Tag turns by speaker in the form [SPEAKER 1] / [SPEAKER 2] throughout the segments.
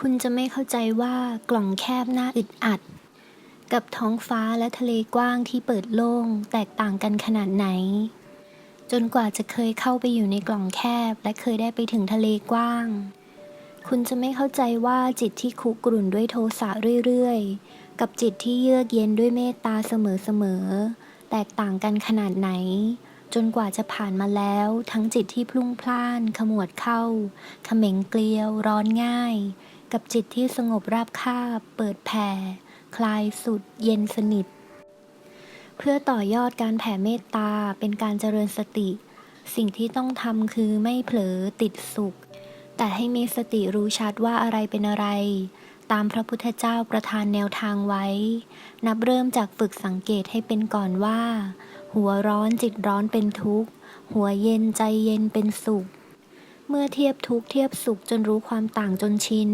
[SPEAKER 1] คุณจะไม่เข้าใจว่ากล่องแคบหน่าอึดอัด กับท้องฟ้าและทะเลกว้างที่เปิดโล่งแตกต่างกันขนาดไหน จนกว่าจะเคยเข้าไปอยู่ในกล่องแคบและเคยได้ไปถึงทะเลกว้าง คุณจะไม่เข้าใจว่าจิตที่คุกรุ่นด้วยโทสะเรื่อยๆ กับจิตที่เยือกเย็นด้วยเมตตาเสมอๆ แตกต่างกันขนาดไหนจนกว่าจะผ่านมาแล้ว ทั้งจิตที่พลุ่งพล่าน ขมวดเข้าเขม็งเกลียว ร้อนง่าย กับจิตที่สงบราบคาบ เปิดแผ่ คลายสุดเย็นสนิท เพื่อต่อยอดการแผ่เมตตาเป็นการเจริญสติ สิ่งที่ต้องทำคือไม่เผลอติดสุข แต่ให้มีสติรู้ชัดว่าอะไรเป็นอะไร ตามพระพุทธเจ้าประทานแนวทางไว้ นับเริ่มจากฝึกสังเกตให้เป็นก่อนว่า หัวร้อนจิตร้อนเป็นทุกข์ หัวเย็นใจเย็นเป็นสุข เมื่อเทียบทุกเทียบสุขจนรู้ความต่างจนชิน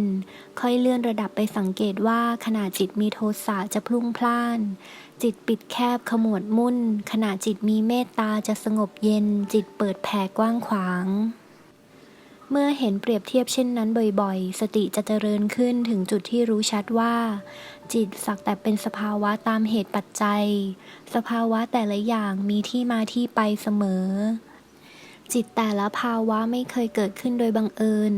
[SPEAKER 1] ค่อยเลื่อนระดับไปสังเกตว่าขณะจิตมีโทสะจะพลุ่งพล่าน จิตปิดแคบขมวดมุ่น ขณะจิตมีเมตตาจะสงบเย็น จิตเปิดแผ่กว้างขวาง เมื่อเห็นเปรียบเทียบเช่นนั้นบ่อยๆ สติจะเจริญขึ้นถึงจุดที่รู้ชัดว่า จิตสักแต่เป็นสภาวะตามเหตุปัจจัย สภาวะแต่ละอย่างมีที่มาที่ไปเสมอ จิตแต่ละภาวะไม่เคยเกิดขึ้นโดยบังเอิญ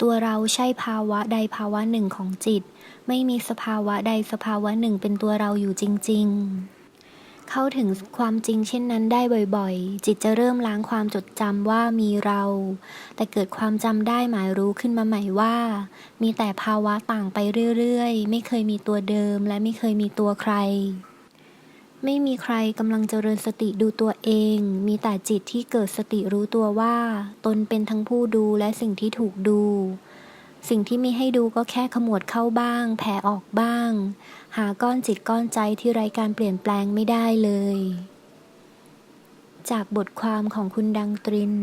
[SPEAKER 1] ตัวเราใช่ภาวะใดภาวะหนึ่งของจิต ไม่มีสภาวะใดสภาวะหนึ่งเป็นตัวเราอยู่จริง ๆ เข้าถึงความจริงเช่นนั้นได้บ่อยๆ จิตจะเริ่มล้างความจดจำว่ามีเรา แต่เกิดความจำได้หมายรู้ขึ้นมาใหม่ว่า มีแต่ภาวะต่างไปเรื่อยๆ ไม่เคยมีตัวเดิมและไม่เคยมีตัวใคร ไม่มีใครกำลังเจริญสติดูตัวเอง มีแต่จิตที่เกิดสติรู้ตัวว่า ตนเป็นทั้งผู้ดูและสิ่งที่ถูกดู สิ่งที่มีให้ดูก็แค่ขมวดเข้าบ้าง แผ่ออกบ้าง หาก้อนจิตก้อนใจที่ไร้การเปลี่ยนแปลงไม่ได้เลย จากบทความของคุณดังตริน